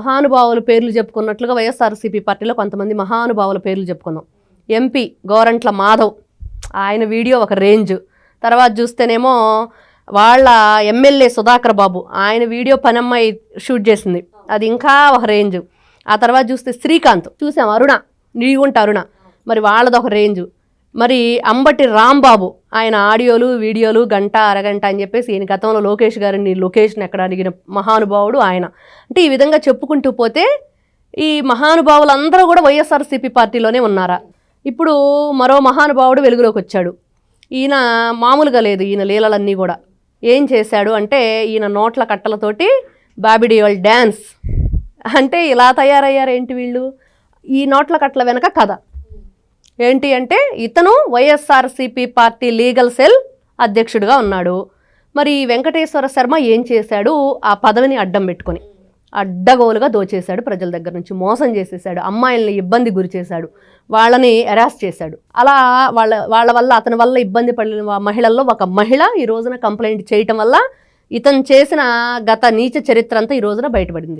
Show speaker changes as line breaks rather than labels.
మహానుభావుల పేర్లు చెప్పుకున్నట్లుగా వైఎస్ఆర్సీపీ పార్టీలో కొంతమంది మహానుభావుల పేర్లు చెప్పుకుందాం. ఎంపీ గోరంట్ల మాధవ్. ఆయన వీడియో ఒక రేంజ్. తర్వాత చూస్తేనేమో వాళ్ళ ఎమ్మెల్యే సుధాకర్ బాబు. ఆయన వీడియో పనమ్మాయి షూట్ చేసింది. అది ఇంకా ఒక రేంజ్. ఆ తర్వాత చూస్తే శ్రీకాంత్. చూసాం అరుణ? నీగుంట అరుణ. మరి వాళ్ళది ఒక రేంజ్. మరి అంబటి రాంబాబు ఆయన ఆడియోలు వీడియోలు గంట అరగంట అని చెప్పేసి ఈయన గతంలో లోకేష్ గారిని లొకేషన్ ఎక్కడ అడిగిన మహానుభావుడు ఆయన. అంటే ఈ విధంగా చెప్పుకుంటూ పోతే ఈ మహానుభావులందరూ కూడా వైఎస్ఆర్సీపీ పార్టీలోనే ఉన్నారా? ఇప్పుడు మరో మహానుభావుడు వెలుగులోకి వచ్చాడు. ఈయన మామూలుగా లేదు ఈయన లీలలన్నీ కూడా. ఏం చేశాడు అంటే ఈయన నోట్ల కట్టలతోటి బాబిడియోల్ డ్యాన్స్ అంటే ఇలా తయారయ్యారు ఏంటి వీళ్ళు? ఈ నోట్ల కట్టల వెనక కథ. ఏంటి అంటే ఇతను వైఎస్ఆర్సీపీ పార్టీ లీగల్ సెల్ అధ్యక్షుడిగా ఉన్నాడు. మరి వెంకటేశ్వర శర్మ ఏం చేశాడు? ఆ పదవిని అడ్డం పెట్టుకొని అడ్డగోలుగా దోచేశాడు ప్రజల దగ్గర నుంచి మోసం చేసేసాడు అమ్మాయిల్ని ఇబ్బంది గురి చేశాడు వాళ్ళని అరెస్ట్ చేశాడు. అలా వాళ్ళ వాళ్ళ వల్ల అతని వల్ల ఇబ్బంది పడిన మహిళల్లో ఒక మహిళ ఈ రోజున కంప్లైంట్ చేయటం వల్ల ఇతను చేసిన గత నీచ చరిత్ర అంతా ఈ రోజున బయటపడింది.